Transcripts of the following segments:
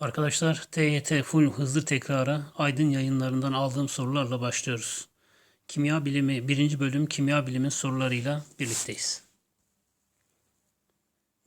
Arkadaşlar TYT Full Hızlı Tekrara Aydın yayınlarından aldığım sorularla başlıyoruz. Kimya bilimi 1. bölüm kimya bilimin sorularıyla birlikteyiz.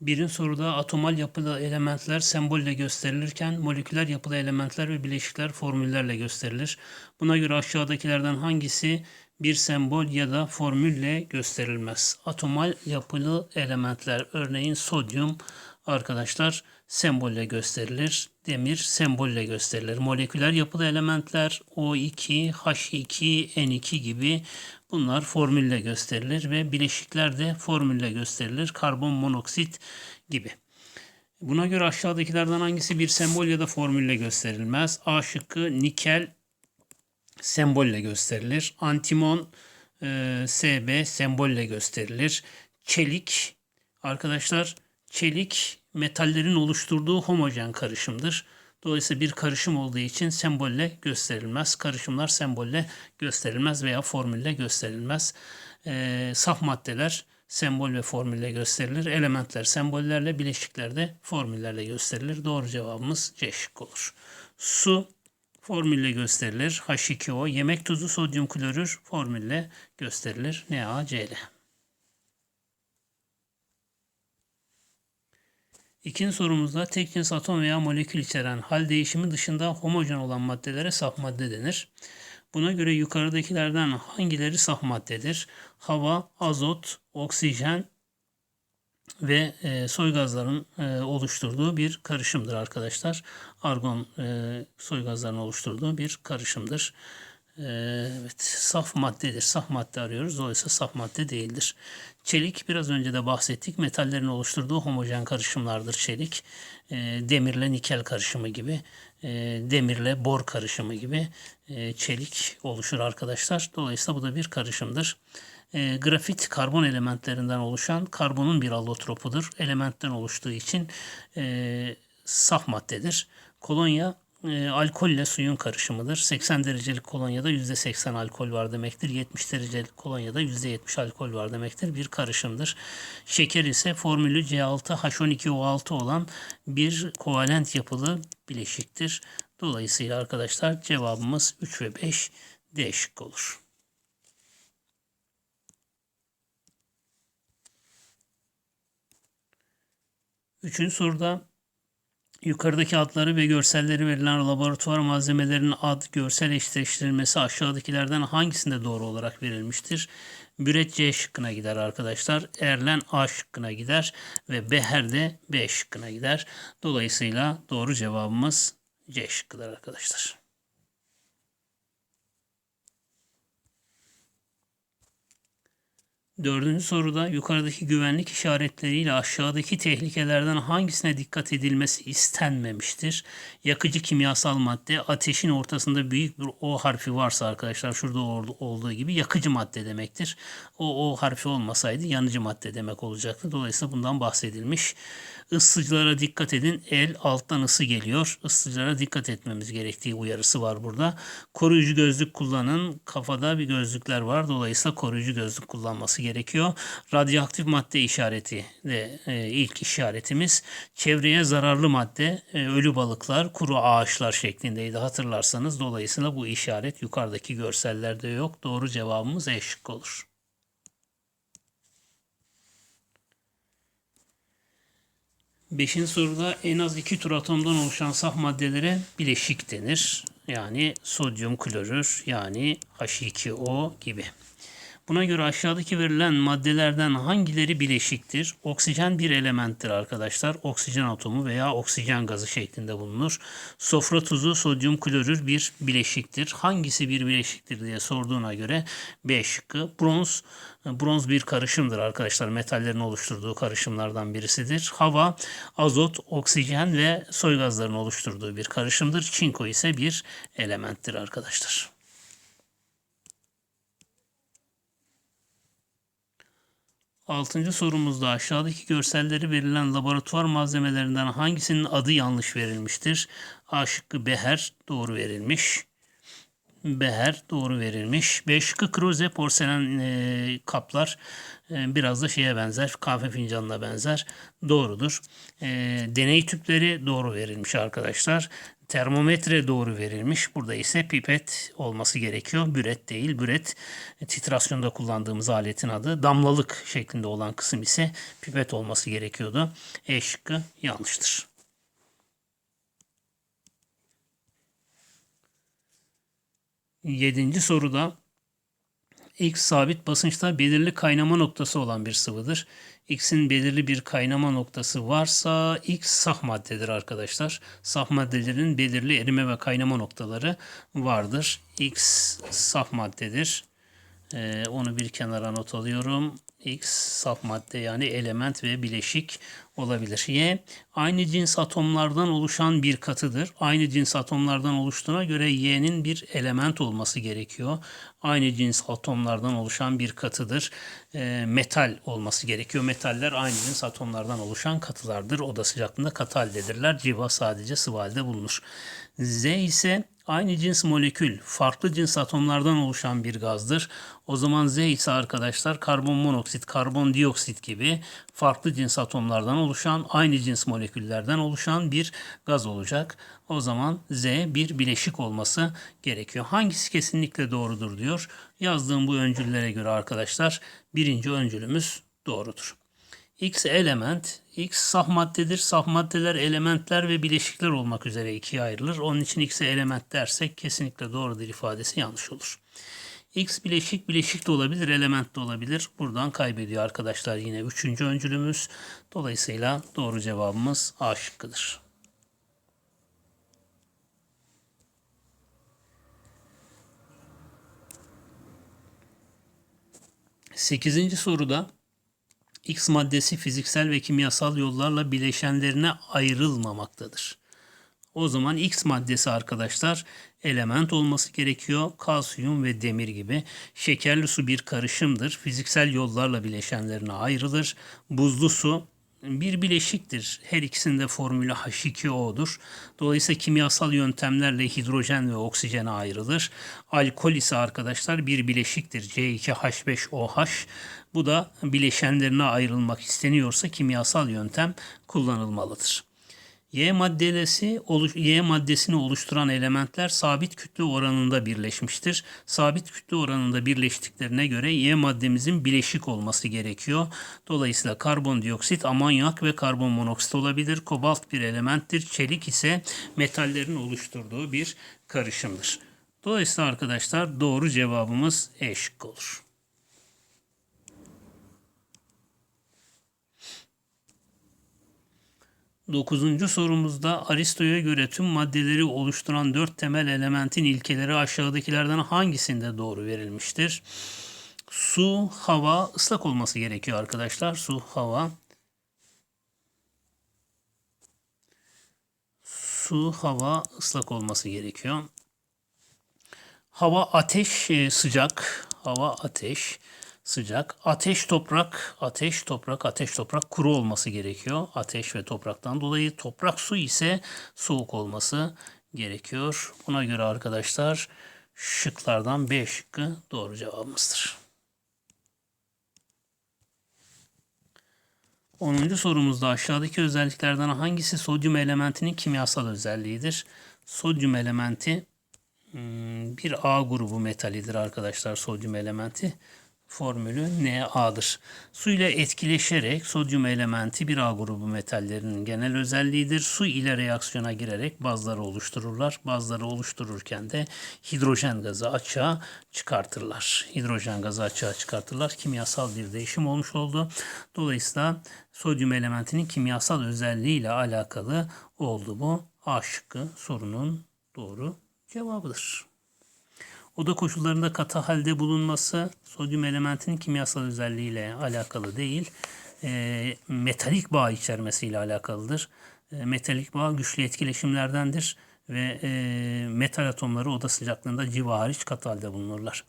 Birinci soruda atomal yapılı elementler sembolle gösterilirken moleküler yapılı elementler ve bileşikler formüllerle gösterilir. Buna göre aşağıdakilerden hangisi bir sembol ya da formülle gösterilmez? Atomal yapılı elementler örneğin sodyum arkadaşlar sembolle gösterilir. Demir sembolle gösterilir. Moleküler yapılı elementler O2, H2, N2 gibi bunlar formülle gösterilir ve bileşikler de formülle gösterilir. Karbon monoksit gibi. Buna göre aşağıdakilerden hangisi bir sembol ya da formülle gösterilmez? A şıkkı nikel sembolle gösterilir. Antimon e, SB sembolle gösterilir. Çelik arkadaşlar çelik metallerin oluşturduğu homojen karışımdır. Dolayısıyla bir karışım olduğu için sembolle gösterilmez. Karışımlar sembolle gösterilmez veya formülle gösterilmez. E, saf maddeler sembol ve formülle gösterilir. Elementler sembollerle, bileşikler de formüllerle gösterilir. Doğru cevabımız C şıkkı olur. Su formülle gösterilir. H2O, yemek tuzu, sodyum klorür formülle gösterilir. NaCl. İkinci sorumuzda tek cins atom veya molekül içeren hal değişimi dışında homojen olan maddelere saf madde denir. Buna göre yukarıdakilerden hangileri saf maddedir? Hava, azot, oksijen ve e, soy gazların e, oluşturduğu bir karışımdır arkadaşlar. Argon e, soy gazlarının oluşturduğu bir karışımdır. E, evet, saf maddedir. Saf madde arıyoruz. Dolayısıyla saf madde değildir. Çelik biraz önce de bahsettik. Metallerin oluşturduğu homojen karışımlardır çelik. E, demirle nikel karışımı gibi, e, demirle bor karışımı gibi e, çelik oluşur arkadaşlar. Dolayısıyla bu da bir karışımdır. E, grafit karbon elementlerinden oluşan karbonun bir allotropudur. Elementten oluştuğu için e, saf maddedir. Kolonya e, alkolle suyun karışımıdır. 80 derecelik kolonyada %80 alkol var demektir. 70 derecelik kolonyada %70 alkol var demektir. Bir karışımdır. Şeker ise formülü C6H12O6 olan bir kovalent yapılı bileşiktir. Dolayısıyla arkadaşlar cevabımız 3 ve 5 D şıkkı olur. Üçüncü soruda yukarıdaki adları ve görselleri verilen laboratuvar malzemelerinin ad, görsel eşleştirilmesi aşağıdakilerden hangisinde doğru olarak verilmiştir? Büret C şıkkına gider arkadaşlar. Erlen A şıkkına gider ve Beher de B şıkkına gider. Dolayısıyla doğru cevabımız C şıkkıdır arkadaşlar. Dördüncü soruda yukarıdaki güvenlik işaretleriyle aşağıdaki tehlikelerden hangisine dikkat edilmesi istenmemiştir? Yakıcı kimyasal madde ateşin ortasında büyük bir O harfi varsa arkadaşlar şurada olduğu gibi yakıcı madde demektir. O O harfi olmasaydı yanıcı madde demek olacaktı. Dolayısıyla bundan bahsedilmiş. Isıtıcılara dikkat edin. El alttan ısı geliyor. Isıtıcılara dikkat etmemiz gerektiği uyarısı var burada. Koruyucu gözlük kullanın. Kafada bir gözlükler var. Dolayısıyla koruyucu gözlük kullanması gerekiyor. Radyoaktif madde işareti de e, ilk işaretimiz. Çevreye zararlı madde, e, ölü balıklar, kuru ağaçlar şeklindeydi hatırlarsanız. Dolayısıyla bu işaret yukarıdaki görsellerde yok. Doğru cevabımız E şıkkı olur. Beşinci soruda en az iki tur atomdan oluşan saf maddelere bileşik denir. Yani sodyum klorür yani H2O gibi. Buna göre aşağıdaki verilen maddelerden hangileri bileşiktir? Oksijen bir elementtir arkadaşlar. Oksijen atomu veya oksijen gazı şeklinde bulunur. Sofra tuzu sodyum klorür bir bileşiktir. Hangisi bir bileşiktir diye sorduğuna göre B şıkkı. Bronz Bronz bir karışımdır arkadaşlar. Metallerin oluşturduğu karışımlardan birisidir. Hava, azot, oksijen ve soy gazların oluşturduğu bir karışımdır. Çinko ise bir elementtir arkadaşlar. Altıncı sorumuzda aşağıdaki görselleri verilen laboratuvar malzemelerinden hangisinin adı yanlış verilmiştir? A şıkkı beher doğru verilmiş. Beher doğru verilmiş. B şıkkı kruze porselen e, kaplar e, biraz da şeye benzer. Kahve fincanına benzer. Doğrudur. E, deney tüpleri doğru verilmiş arkadaşlar. Termometre doğru verilmiş. Burada ise pipet olması gerekiyor. Büret değil. Büret e, titrasyonda kullandığımız aletin adı. Damlalık şeklinde olan kısım ise pipet olması gerekiyordu. E şıkkı yanlıştır. Yedinci soruda X sabit basınçta belirli kaynama noktası olan bir sıvıdır. X'in belirli bir kaynama noktası varsa X saf maddedir arkadaşlar. Saf maddelerin belirli erime ve kaynama noktaları vardır. X saf maddedir. Ee, onu bir kenara not alıyorum. X saf madde yani element ve bileşik olabilir. Y aynı cins atomlardan oluşan bir katıdır. Aynı cins atomlardan oluştuğuna göre Y'nin bir element olması gerekiyor. Aynı cins atomlardan oluşan bir katıdır. E, metal olması gerekiyor. Metaller aynı cins atomlardan oluşan katılardır. Oda sıcaklığında katı haldedirler. Civa sadece sıvı halde bulunur. Z ise aynı cins molekül, farklı cins atomlardan oluşan bir gazdır. O zaman Z ise arkadaşlar karbon monoksit, karbon dioksit gibi farklı cins atomlardan oluşan, aynı cins moleküllerden oluşan bir gaz olacak. O zaman Z bir bileşik olması gerekiyor. Hangisi kesinlikle doğrudur diyor. Yazdığım bu öncüllere göre arkadaşlar birinci öncülümüz doğrudur. X element, X saf maddedir. Saf maddeler elementler ve bileşikler olmak üzere ikiye ayrılır. Onun için X'e element dersek kesinlikle doğrudur ifadesi yanlış olur. X bileşik bileşik de olabilir, element de olabilir. Buradan kaybediyor arkadaşlar yine üçüncü öncülümüz. Dolayısıyla doğru cevabımız A şıkkıdır. Sekizinci soruda X maddesi fiziksel ve kimyasal yollarla bileşenlerine ayrılmamaktadır. O zaman X maddesi arkadaşlar element olması gerekiyor. Kalsiyum ve demir gibi. Şekerli su bir karışımdır. Fiziksel yollarla bileşenlerine ayrılır. Buzlu su bir bileşiktir. Her ikisinde formülü H2O'dur. Dolayısıyla kimyasal yöntemlerle hidrojen ve oksijene ayrılır. Alkol ise arkadaşlar bir bileşiktir. C2H5OH. Bu da bileşenlerine ayrılmak isteniyorsa kimyasal yöntem kullanılmalıdır. Y maddesi Y maddesini oluşturan elementler sabit kütle oranında birleşmiştir. Sabit kütle oranında birleştiklerine göre Y maddemizin bileşik olması gerekiyor. Dolayısıyla karbondioksit, amonyak ve karbon monoksit olabilir. Kobalt bir elementtir. Çelik ise metallerin oluşturduğu bir karışımdır. Dolayısıyla arkadaşlar doğru cevabımız E şıkkı olur. Dokuzuncu sorumuzda Aristo'ya göre tüm maddeleri oluşturan dört temel elementin ilkeleri aşağıdakilerden hangisinde doğru verilmiştir? Su, hava, ıslak olması gerekiyor arkadaşlar. Su, hava. Su, hava, ıslak olması gerekiyor. Hava, ateş, e, sıcak. Hava, ateş sıcak. Ateş toprak, ateş toprak, ateş toprak kuru olması gerekiyor. Ateş ve topraktan dolayı toprak su ise soğuk olması gerekiyor. Buna göre arkadaşlar şıklardan B şıkkı doğru cevabımızdır. 10. sorumuzda aşağıdaki özelliklerden hangisi sodyum elementinin kimyasal özelliğidir? Sodyum elementi hmm, bir A grubu metalidir arkadaşlar sodyum elementi formülü Na'dır. Su ile etkileşerek sodyum elementi bir A grubu metallerinin genel özelliğidir. Su ile reaksiyona girerek bazları oluştururlar. Bazları oluştururken de hidrojen gazı açığa çıkartırlar. Hidrojen gazı açığa çıkartırlar. Kimyasal bir değişim olmuş oldu. Dolayısıyla sodyum elementinin kimyasal özelliği ile alakalı oldu bu. A şıkkı sorunun doğru cevabıdır. Oda koşullarında katı halde bulunması sodyum elementinin kimyasal özelliğiyle alakalı değil, e, metalik bağ içermesiyle alakalıdır. E, metalik bağ güçlü etkileşimlerdendir ve e, metal atomları oda sıcaklığında civa hariç katı halde bulunurlar.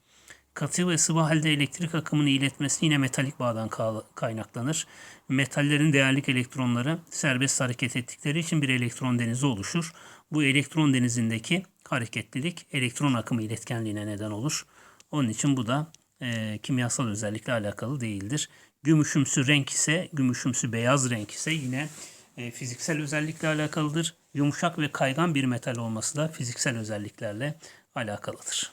Katı ve sıvı halde elektrik akımını iletmesi yine metalik bağdan kaynaklanır. Metallerin değerlik elektronları serbest hareket ettikleri için bir elektron denizi oluşur. Bu elektron denizindeki hareketlilik elektron akımı iletkenliğine neden olur. Onun için bu da e, kimyasal özellikle alakalı değildir. Gümüşümsü renk ise, gümüşümsü beyaz renk ise yine e, fiziksel özellikle alakalıdır. Yumuşak ve kaygan bir metal olması da fiziksel özelliklerle alakalıdır.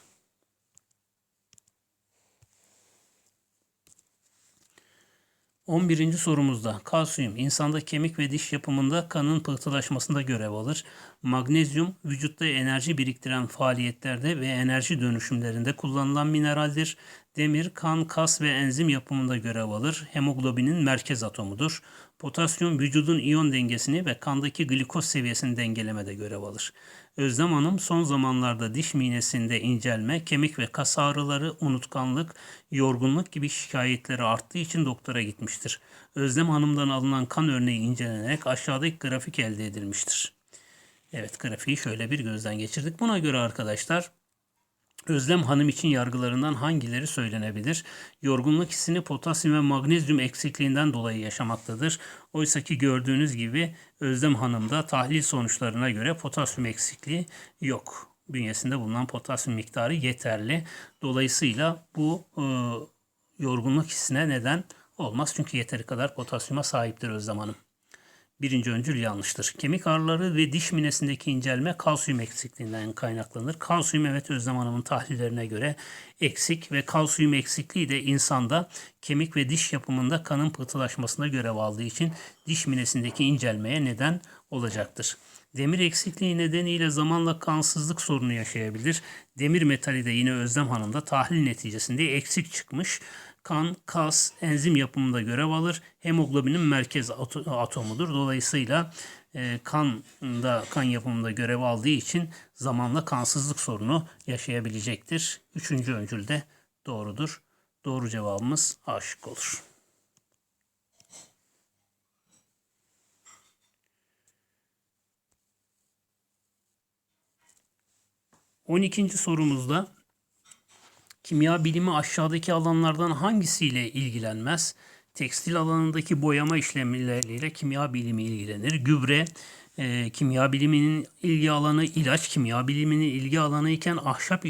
11. sorumuzda kalsiyum insanda kemik ve diş yapımında kanın pıhtılaşmasında görev alır. Magnezyum vücutta enerji biriktiren faaliyetlerde ve enerji dönüşümlerinde kullanılan mineraldir. Demir kan, kas ve enzim yapımında görev alır. Hemoglobinin merkez atomudur. Potasyum vücudun iyon dengesini ve kandaki glikoz seviyesini dengelemede görev alır. Özlem Hanım son zamanlarda diş minesinde incelme, kemik ve kas ağrıları, unutkanlık, yorgunluk gibi şikayetleri arttığı için doktora gitmiştir. Özlem Hanım'dan alınan kan örneği incelenerek aşağıdaki grafik elde edilmiştir. Evet grafiği şöyle bir gözden geçirdik. Buna göre arkadaşlar Özlem Hanım için yargılarından hangileri söylenebilir? Yorgunluk hissini potasyum ve magnezyum eksikliğinden dolayı yaşamaktadır. Oysa ki gördüğünüz gibi Özlem Hanım'da tahlil sonuçlarına göre potasyum eksikliği yok. Bünyesinde bulunan potasyum miktarı yeterli. Dolayısıyla bu e, yorgunluk hissine neden olmaz. Çünkü yeteri kadar potasyuma sahiptir Özlem Hanım. Birinci öncül yanlıştır. Kemik ağrıları ve diş minesindeki incelme kalsiyum eksikliğinden kaynaklanır. Kalsiyum evet Özlem Hanım'ın tahlillerine göre eksik ve kalsiyum eksikliği de insanda kemik ve diş yapımında kanın pıhtılaşmasına görev aldığı için diş minesindeki incelmeye neden olacaktır. Demir eksikliği nedeniyle zamanla kansızlık sorunu yaşayabilir. Demir metali de yine Özlem Hanım'da tahlil neticesinde eksik çıkmış kan, kas, enzim yapımında görev alır. Hemoglobinin merkez atomudur. Dolayısıyla e, kanda kan yapımında görev aldığı için zamanla kansızlık sorunu yaşayabilecektir. Üçüncü öncül de doğrudur. Doğru cevabımız A şık olur. On ikinci sorumuzda Kimya bilimi aşağıdaki alanlardan hangisiyle ilgilenmez? Tekstil alanındaki boyama işlemleriyle kimya bilimi ilgilenir. Gübre, e, kimya biliminin ilgi alanı ilaç kimya biliminin ilgi alanı iken ahşap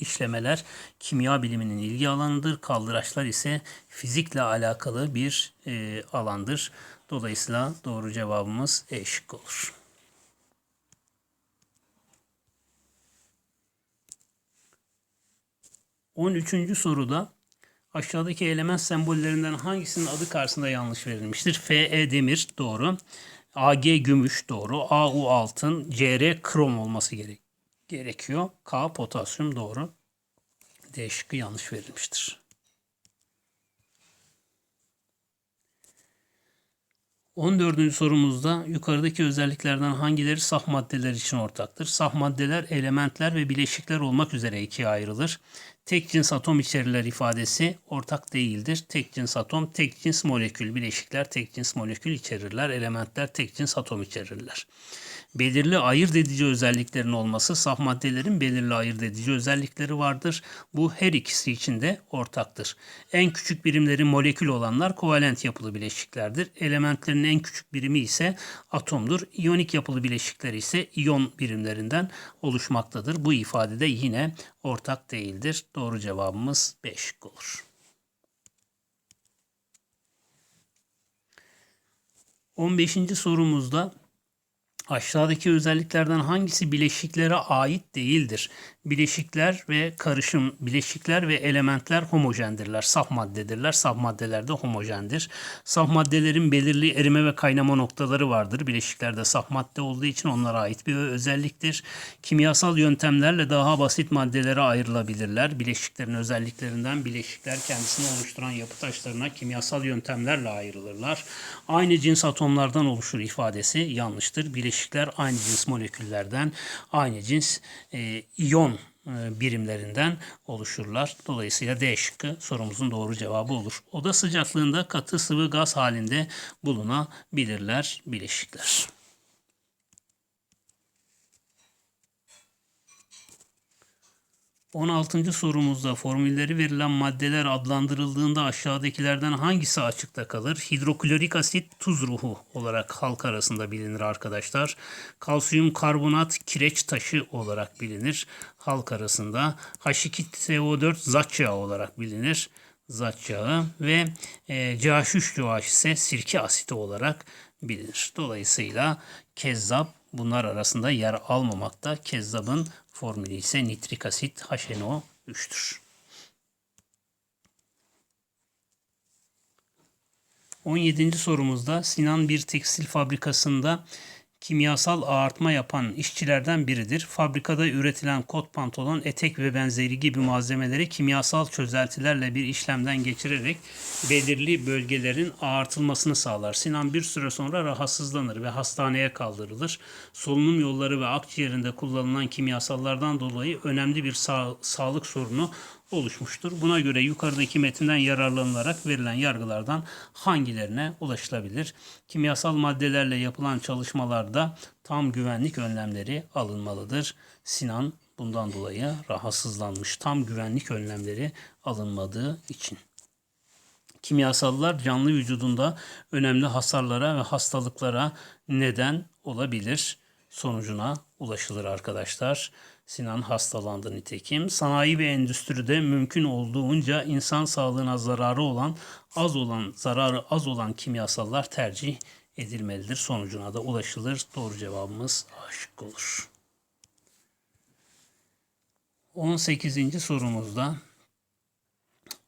işlemeler kimya biliminin ilgi alanıdır. Kaldıraçlar ise fizikle alakalı bir e, alandır. Dolayısıyla doğru cevabımız E şık olur. 13. soruda aşağıdaki element sembollerinden hangisinin adı karşısında yanlış verilmiştir? Fe demir doğru. Ag gümüş doğru. Au altın. Cr krom olması gerek gerekiyor. K potasyum doğru. D şıkkı yanlış verilmiştir. 14. sorumuzda yukarıdaki özelliklerden hangileri saf maddeler için ortaktır? Saf maddeler elementler ve bileşikler olmak üzere ikiye ayrılır. Tek cins atom içerirler ifadesi ortak değildir. Tek cins atom, tek cins molekül, bileşikler tek cins molekül içerirler, elementler tek cins atom içerirler belirli ayırt edici özelliklerin olması saf maddelerin belirli ayırt edici özellikleri vardır. Bu her ikisi için de ortaktır. En küçük birimleri molekül olanlar kovalent yapılı bileşiklerdir. Elementlerin en küçük birimi ise atomdur. İyonik yapılı bileşikler ise iyon birimlerinden oluşmaktadır. Bu ifade de yine ortak değildir. Doğru cevabımız 5 olur. 15. sorumuzda Aşağıdaki özelliklerden hangisi bileşiklere ait değildir? Bileşikler ve karışım, bileşikler ve elementler homojendirler, saf maddedirler. Saf maddeler de homojendir. Saf maddelerin belirli erime ve kaynama noktaları vardır. Bileşikler de saf madde olduğu için onlara ait bir özelliktir. Kimyasal yöntemlerle daha basit maddelere ayrılabilirler. Bileşiklerin özelliklerinden bileşikler kendisini oluşturan yapı taşlarına kimyasal yöntemlerle ayrılırlar. Aynı cins atomlardan oluşur ifadesi yanlıştır. Bileşikler aynı cins moleküllerden, aynı cins e, iyon e, birimlerinden oluşurlar. Dolayısıyla D şıkkı sorumuzun doğru cevabı olur. Oda sıcaklığında katı sıvı gaz halinde bulunabilirler bileşikler. 16. sorumuzda formülleri verilen maddeler adlandırıldığında aşağıdakilerden hangisi açıkta kalır? Hidroklorik asit tuz ruhu olarak halk arasında bilinir arkadaşlar. Kalsiyum karbonat kireç taşı olarak bilinir halk arasında. H2SO4 zat yağı olarak bilinir. Zat yağı ve e, CH3COH ise sirke asiti olarak bilinir. Dolayısıyla kezzap bunlar arasında yer almamakta. Kezzabın formülü ise nitrik asit HNO3'tür. 17. sorumuzda Sinan bir tekstil fabrikasında kimyasal ağartma yapan işçilerden biridir. Fabrikada üretilen kot pantolon, etek ve benzeri gibi malzemeleri kimyasal çözeltilerle bir işlemden geçirerek belirli bölgelerin ağartılmasını sağlar. Sinan bir süre sonra rahatsızlanır ve hastaneye kaldırılır. Solunum yolları ve akciğerinde kullanılan kimyasallardan dolayı önemli bir sağ- sağlık sorunu oluşmuştur. Buna göre yukarıdaki metinden yararlanılarak verilen yargılardan hangilerine ulaşılabilir? Kimyasal maddelerle yapılan çalışmalarda tam güvenlik önlemleri alınmalıdır. Sinan bundan dolayı rahatsızlanmış. Tam güvenlik önlemleri alınmadığı için. Kimyasallar canlı vücudunda önemli hasarlara ve hastalıklara neden olabilir sonucuna ulaşılır arkadaşlar. Sinan hastalandı nitekim. Sanayi ve endüstride mümkün olduğunca insan sağlığına zararı olan, az olan, zararı az olan kimyasallar tercih edilmelidir. Sonucuna da ulaşılır. Doğru cevabımız A şıkkı olur. 18. sorumuzda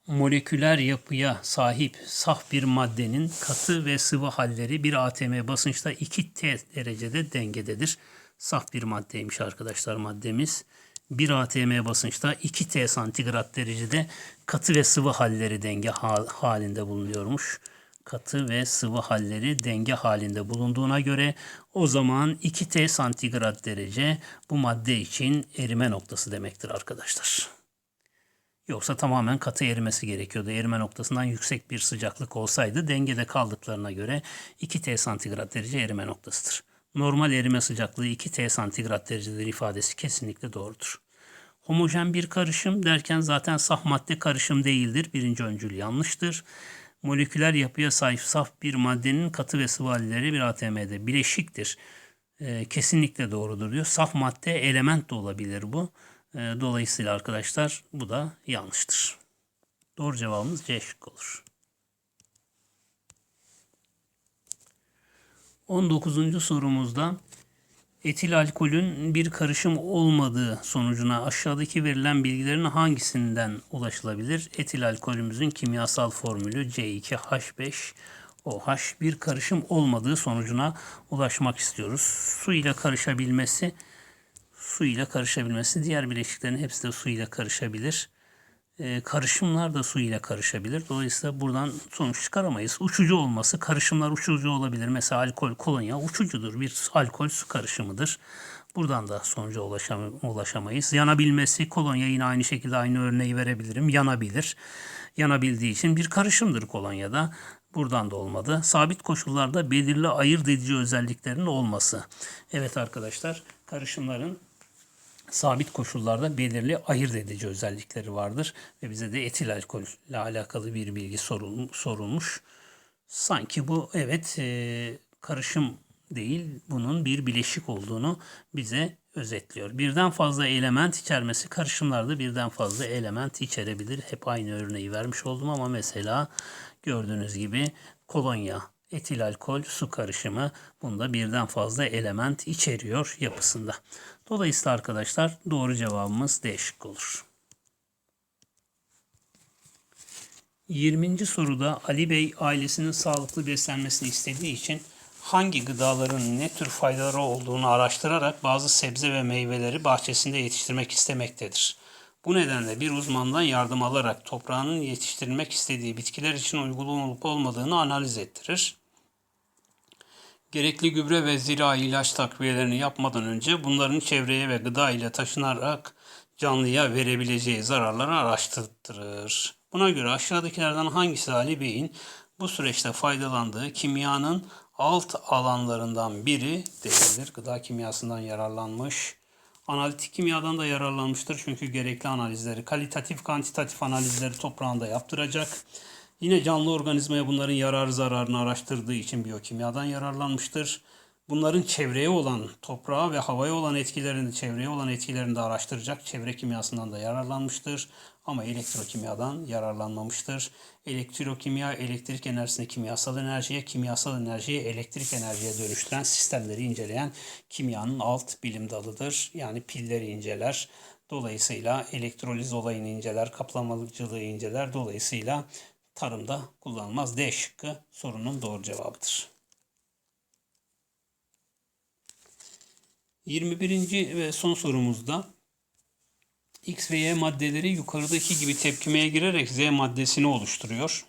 moleküler yapıya sahip saf bir maddenin katı ve sıvı halleri bir atm basınçta 2T derecede dengededir. Saf bir maddeymiş arkadaşlar maddemiz. 1 atm basınçta 2T santigrat derecede katı ve sıvı halleri denge hal- halinde bulunuyormuş. Katı ve sıvı halleri denge halinde bulunduğuna göre o zaman 2T santigrat derece bu madde için erime noktası demektir arkadaşlar. Yoksa tamamen katı erimesi gerekiyordu. Erime noktasından yüksek bir sıcaklık olsaydı dengede kaldıklarına göre 2T santigrat derece erime noktasıdır. Normal erime sıcaklığı 2T santigrat derecedir ifadesi kesinlikle doğrudur. Homojen bir karışım derken zaten saf madde karışım değildir. Birinci öncül yanlıştır. Moleküler yapıya sahip saf bir maddenin katı ve sıvı halleri bir ATM'de bileşiktir. Ee, kesinlikle doğrudur diyor. Saf madde element de olabilir bu. Ee, dolayısıyla arkadaşlar bu da yanlıştır. Doğru cevabımız C şıkkı olur. 19. sorumuzda etil alkolün bir karışım olmadığı sonucuna aşağıdaki verilen bilgilerin hangisinden ulaşılabilir? Etil alkolümüzün kimyasal formülü C2H5OH bir karışım olmadığı sonucuna ulaşmak istiyoruz. Su ile karışabilmesi su ile karışabilmesi diğer bileşiklerin hepsi de su ile karışabilir. Ee, karışımlar da su ile karışabilir. Dolayısıyla buradan sonuç çıkaramayız. Uçucu olması, karışımlar uçucu olabilir. Mesela alkol, kolonya uçucudur. Bir alkol su karışımıdır. Buradan da sonuca ulaşam ulaşamayız. Yanabilmesi, kolonya yine aynı şekilde aynı örneği verebilirim. Yanabilir. Yanabildiği için bir karışımdır kolonyada. Buradan da olmadı. Sabit koşullarda belirli ayırt edici özelliklerinin olması. Evet arkadaşlar, karışımların sabit koşullarda belirli ayırt edici özellikleri vardır ve bize de etil alkol ile alakalı bir bilgi sorul- sorulmuş. Sanki bu evet e, karışım değil, bunun bir bileşik olduğunu bize özetliyor. Birden fazla element içermesi karışımlarda birden fazla element içerebilir. Hep aynı örneği vermiş oldum ama mesela gördüğünüz gibi kolonya, etil alkol, su karışımı bunda birden fazla element içeriyor yapısında. Dolayısıyla arkadaşlar doğru cevabımız D şıkkı olur. 20. soruda Ali Bey ailesinin sağlıklı beslenmesini istediği için hangi gıdaların ne tür faydaları olduğunu araştırarak bazı sebze ve meyveleri bahçesinde yetiştirmek istemektedir. Bu nedenle bir uzmandan yardım alarak toprağının yetiştirilmek istediği bitkiler için uygun olup olmadığını analiz ettirir. Gerekli gübre ve zirai ilaç takviyelerini yapmadan önce bunların çevreye ve gıda ile taşınarak canlıya verebileceği zararları araştırır. Buna göre aşağıdakilerden hangisi Ali Bey'in bu süreçte faydalandığı kimyanın alt alanlarından biri değildir. Gıda kimyasından yararlanmış Analitik kimyadan da yararlanmıştır çünkü gerekli analizleri, kalitatif, kantitatif analizleri toprağında yaptıracak. Yine canlı organizmaya bunların yararı zararını araştırdığı için biyokimyadan yararlanmıştır. Bunların çevreye olan, toprağa ve havaya olan etkilerini, çevreye olan etkilerini de araştıracak. Çevre kimyasından da yararlanmıştır. Ama elektrokimyadan yararlanmamıştır. Elektrokimya, elektrik enerjisini kimyasal enerjiye, kimyasal enerjiyi elektrik enerjiye dönüştüren sistemleri inceleyen kimyanın alt bilim dalıdır. Yani pilleri inceler. Dolayısıyla elektroliz olayını inceler, kaplamacılığı inceler. Dolayısıyla tarımda kullanılmaz. D şıkkı sorunun doğru cevabıdır. 21. ve son sorumuzda X ve Y maddeleri yukarıdaki gibi tepkimeye girerek Z maddesini oluşturuyor.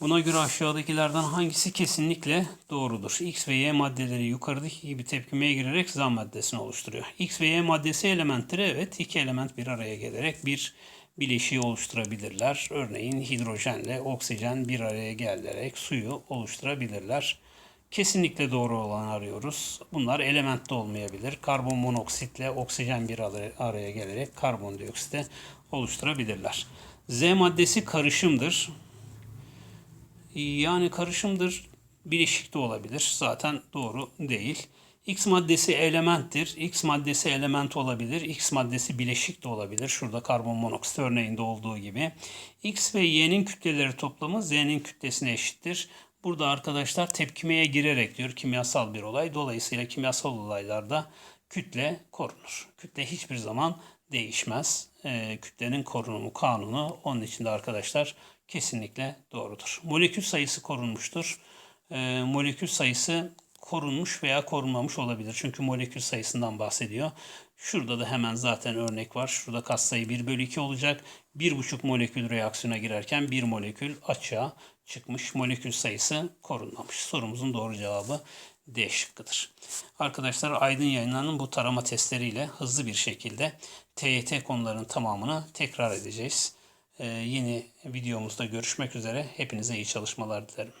Buna göre aşağıdakilerden hangisi kesinlikle doğrudur? X ve Y maddeleri yukarıdaki gibi tepkimeye girerek Z maddesini oluşturuyor. X ve Y maddesi elementleri evet iki element bir araya gelerek bir bileşiği oluşturabilirler. Örneğin hidrojenle oksijen bir araya gelerek suyu oluşturabilirler. Kesinlikle doğru olanı arıyoruz. Bunlar elementte olmayabilir. Karbon monoksitle oksijen bir araya gelerek karbondioksit oluşturabilirler. Z maddesi karışımdır. Yani karışımdır. Bileşik de olabilir. Zaten doğru değil. X maddesi elementtir. X maddesi element olabilir. X maddesi bileşik de olabilir. Şurada karbon monoksit örneğinde olduğu gibi. X ve Y'nin kütleleri toplamı Z'nin kütlesine eşittir. Burada arkadaşlar tepkimeye girerek diyor kimyasal bir olay. Dolayısıyla kimyasal olaylarda kütle korunur. Kütle hiçbir zaman değişmez. E, kütlenin korunumu kanunu onun için de arkadaşlar kesinlikle doğrudur. Molekül sayısı korunmuştur. E, molekül sayısı korunmuş veya korunmamış olabilir. Çünkü molekül sayısından bahsediyor. Şurada da hemen zaten örnek var. Şurada katsayı 1 bölü 2 olacak. 1,5 molekül reaksiyona girerken 1 molekül açığa çıkmış. Molekül sayısı korunmamış. Sorumuzun doğru cevabı D şıkkıdır. Arkadaşlar Aydın yayınlarının bu tarama testleriyle hızlı bir şekilde TYT konularının tamamını tekrar edeceğiz. Ee, yeni videomuzda görüşmek üzere. Hepinize iyi çalışmalar dilerim.